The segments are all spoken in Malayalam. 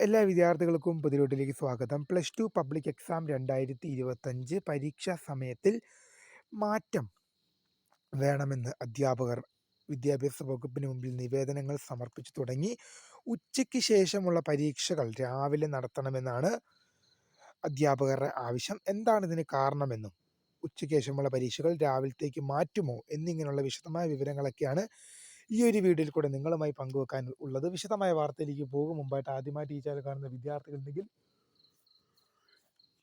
എല്ലാ വിദ്യാർത്ഥികൾക്കും പുതിരോട്ടിലേക്ക് സ്വാഗതം. പ്ലസ് ടു പബ്ലിക് എക്സാം രണ്ടായിരത്തി ഇരുപത്തഞ്ച് പരീക്ഷാ സമയത്തിൽ മാറ്റം വേണമെന്ന് അധ്യാപകർ വിദ്യാഭ്യാസ വകുപ്പിന് മുമ്പിൽ നിവേദനങ്ങൾ സമർപ്പിച്ചു തുടങ്ങി. ഉച്ചയ്ക്ക് ശേഷമുള്ള പരീക്ഷകൾ രാവിലെ നടത്തണമെന്നാണ് അധ്യാപകരുടെ ആവശ്യം. എന്താണ് ഇതിന് കാരണമെന്നും? ഉച്ചയ്ക്ക് ശേഷമുള്ള പരീക്ഷകൾ രാവിലത്തേക്ക് മാറ്റുമോ? എന്നിങ്ങനെയുള്ള വിശദമായ വിവരങ്ങളൊക്കെയാണ് ഈ ഒരു വീഡിയോയിൽ കൂടെ നിങ്ങളുമായി പങ്കുവെക്കാൻ ഉള്ളത് വിശദമായ വാർത്തയിലേക്ക് പോകും. മുമ്പായിട്ട് ആദ്യമായിട്ട് ഈ ചാനൽ കാണുന്ന വിദ്യാർത്ഥികളുണ്ടെങ്കിൽ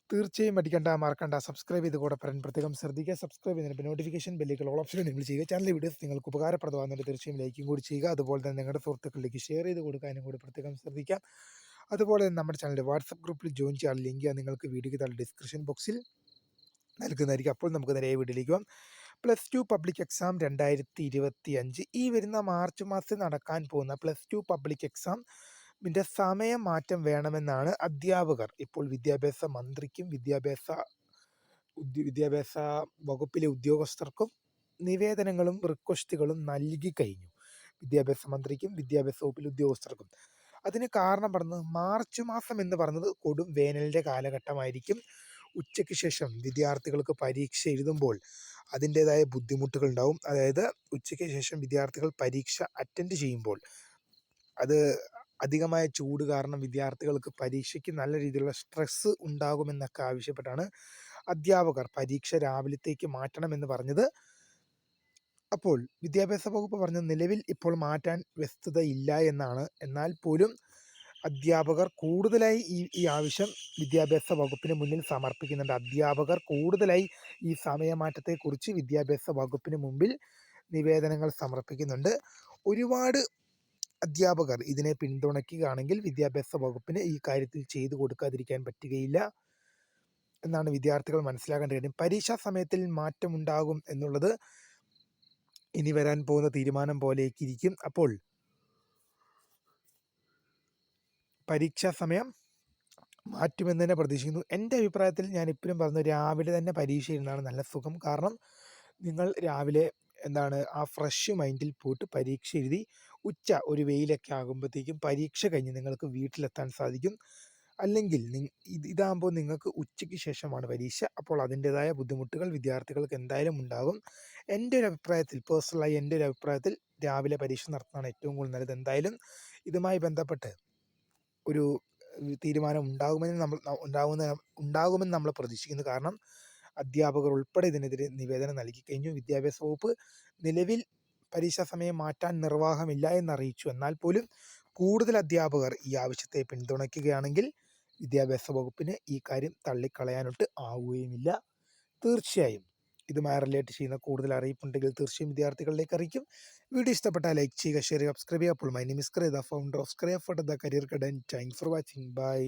തീർച്ചയായും പഠിക്കേണ്ട മറക്കണ്ട സബ്സ്ക്രൈബ് ചെയ്ത് കൂടെ പറയാൻ പ്രത്യേകം ശ്രദ്ധിക്കുക. സബ്സ്ക്രൈബ് ചെയ്യുന്നതിന് നോട്ടിഫിക്കേഷൻ ബെല്ലുകൾ ഓൾ ഓപ്ഷൻ നിങ്ങൾ ചെയ്യുക. ചാനൽ വീഡിയോസ് നിങ്ങൾക്ക് ഉപകാരപ്രദമാകുന്നുണ്ട് തീർച്ചയായും ലൈക്കും കൂടി ചെയ്യുക. അതുപോലെ തന്നെ നിങ്ങളുടെ സുഹൃത്തുക്കളിലേക്ക് ഷെയർ ചെയ്ത് കൊടുക്കാനും കൂടി പ്രത്യേകം ശ്രദ്ധിക്കാം അതുപോലെ തന്നെ നമ്മുടെ ചാനലിന്റെ വാട്സപ്പ് ഗ്രൂപ്പിൽ ജോയിൻ ചെയ്യാൻ ലിങ്ക് നിങ്ങൾക്ക് വീഡിയോയ്ക്ക് താഴെ ഡിസ്ക്രിപ്ഷൻ ബോക്സിൽ നൽകുന്നതായിരിക്കും. അപ്പോൾ നമുക്ക് നേരെ വീഡിയോയിലേക്ക് പോകാം. പ്ലസ് ടു പബ്ലിക് എക്സാം രണ്ടായിരത്തി ഇരുപത്തി അഞ്ച് ഈ വരുന്ന മാർച്ച് മാസത്തിൽ നടക്കാൻ പോകുന്ന പ്ലസ് ടു പബ്ലിക് എക്സാം ഇതിന്റെ സമയം മാറ്റം വേണമെന്നാണ് അധ്യാപകർ. ഇപ്പോൾ വിദ്യാഭ്യാസ മന്ത്രിക്കും വിദ്യാഭ്യാസ വിദ്യാഭ്യാസ വകുപ്പിലെ ഉദ്യോഗസ്ഥർക്കും നിവേദനങ്ങളും റിക്വസ്റ്റുകളും നൽകി കഴിഞ്ഞു. വിദ്യാഭ്യാസ മന്ത്രിക്കും വിദ്യാഭ്യാസ വകുപ്പിലെ ഉദ്യോഗസ്ഥർക്കും. അതിന് കാരണം പറഞ്ഞത് മാർച്ച് മാസം എന്ന് പറഞ്ഞത് കൊടും വേനലിന്റെ കാലഘട്ടമായിരിക്കും. ഉച്ചയ്ക്ക് ശേഷം വിദ്യാർത്ഥികൾക്ക് പരീക്ഷ എഴുതുമ്പോൾ അതിന്റേതായ ബുദ്ധിമുട്ടുകൾ ഉണ്ടാവും അതായത് ഉച്ചയ്ക്ക് ശേഷം വിദ്യാർത്ഥികൾ പരീക്ഷ അറ്റൻഡ് ചെയ്യുമ്പോൾ അത് അധികമായ ചൂട് കാരണം വിദ്യാർത്ഥികൾക്ക് പരീക്ഷയ്ക്ക് നല്ല രീതിയിലുള്ള സ്ട്രെസ്സ് ഉണ്ടാകുമെന്നൊക്കെ ആവശ്യപ്പെട്ടാണ് അധ്യാപകർ പരീക്ഷ രാവിലത്തേക്ക് മാറ്റണമെന്ന് പറഞ്ഞത്. അപ്പോൾ വിദ്യാഭ്യാസ വകുപ്പ് പറഞ്ഞ നിലവിൽ ഇപ്പോൾ മാറ്റാൻ വ്യസ്തതയില്ല എന്നാണ്. എന്നാൽ പോലും അധ്യാപകർ കൂടുതലായി ഈ ഈ ആവശ്യം വിദ്യാഭ്യാസ വകുപ്പിന് മുന്നിൽ സമർപ്പിക്കുന്നുണ്ട്. അധ്യാപകർ കൂടുതലായി ഈ സമയമാറ്റത്തെക്കുറിച്ച് വിദ്യാഭ്യാസ വകുപ്പിന് മുമ്പിൽ നിവേദനങ്ങൾ സമർപ്പിക്കുന്നുണ്ട്. ഒരുപാട് അധ്യാപകർ ഇതിനെ പിന്തുണയ്ക്കുകയാണെങ്കിൽ വിദ്യാഭ്യാസ വകുപ്പിന് ഈ കാര്യത്തിൽ ചെയ്തു കൊടുക്കാതിരിക്കാൻ പറ്റുകയില്ല എന്നാണ് വിദ്യാർത്ഥികൾ മനസ്സിലാക്കേണ്ട കാര്യം പരീക്ഷാ സമയത്തിൽ മാറ്റമുണ്ടാകും എന്നുള്ളത് ഇനി വരാൻ പോകുന്ന തീരുമാനം പോലെയൊക്കെ അപ്പോൾ പരീക്ഷാ സമയം മാറ്റുമെന്ന് തന്നെ പ്രതീക്ഷിക്കുന്നു. എന്റെ അഭിപ്രായത്തിൽ ഞാൻ ഇപ്പോഴും പറഞ്ഞു രാവിലെ തന്നെ പരീക്ഷ ഇരുന്നാണ് നല്ല സുഖം. കാരണം നിങ്ങൾ രാവിലെ എന്താണ് ആ ഫ്രഷ് മൈൻഡിൽ പോയിട്ട് പരീക്ഷ എഴുതി ഉച്ച ഒരു വെയിലൊക്കെ ആകുമ്പോഴത്തേക്കും പരീക്ഷ കഴിഞ്ഞ് നിങ്ങൾക്ക് വീട്ടിലെത്താൻ സാധിക്കും. അല്ലെങ്കിൽ ഇത് ഇതാകുമ്പോൾ നിങ്ങൾക്ക് ഉച്ചയ്ക്ക് ശേഷമാണ് പരീക്ഷ. അപ്പോൾ അതിന്റെതായ ബുദ്ധിമുട്ടുകൾ വിദ്യാർത്ഥികൾക്ക് എന്തായാലും ഉണ്ടാകും. എന്റെ ഒരു അഭിപ്രായത്തിൽ പേഴ്സണലായി എന്റെ ഒരു അഭിപ്രായത്തിൽ രാവിലെ പരീക്ഷ നടത്തുന്നതാണ് ഏറ്റവും കൂടുതൽ നല്ലത്. എന്തായാലും ഇതുമായി ബന്ധപ്പെട്ട് ഒരു തീരുമാനം ഉണ്ടാകുമെന്ന് നമ്മൾ ഉണ്ടാകുന്ന ഉണ്ടാകുമെന്ന് നമ്മൾ പ്രതീക്ഷിക്കുന്നു. കാരണം അധ്യാപകർ ഉൾപ്പെടെ ഇതിനെതിരെ നിവേദനം നൽകി കഴിഞ്ഞു. വിദ്യാഭ്യാസ വകുപ്പ് നിലവിൽ പരീക്ഷാ സമയം മാറ്റാൻ നിർവാഹമില്ല എന്നറിയിച്ചു. എന്നാൽ പോലും കൂടുതൽ അധ്യാപകർ ഈ ആവശ്യത്തെ പിന്തുണയ്ക്കുകയാണെങ്കിൽ വിദ്യാഭ്യാസ വകുപ്പിന് ഈ കാര്യം തള്ളിക്കളയാനൊട്ട് ആവുകയുമില്ല. തീർച്ചയായും. ഇതുമായി റിലേറ്റ് ചെയ്യുന്ന കൂടുതൽ അറിയിപ്പുണ്ടെങ്കിൽ തീർച്ചയായും വിദ്യാർത്ഥികളിലേക്ക് അറിയിക്കും. വീഡിയോ ഇഷ്ടപ്പെട്ടാൽ ലൈക്ക് ചെയ്യുക ഷെയർ ചെയ്യുക സബ്സ്ക്രൈബ് ചെയ്യുക. അപ്പോൾ my name is Cray the founder of Scray for the career and thank for watching bye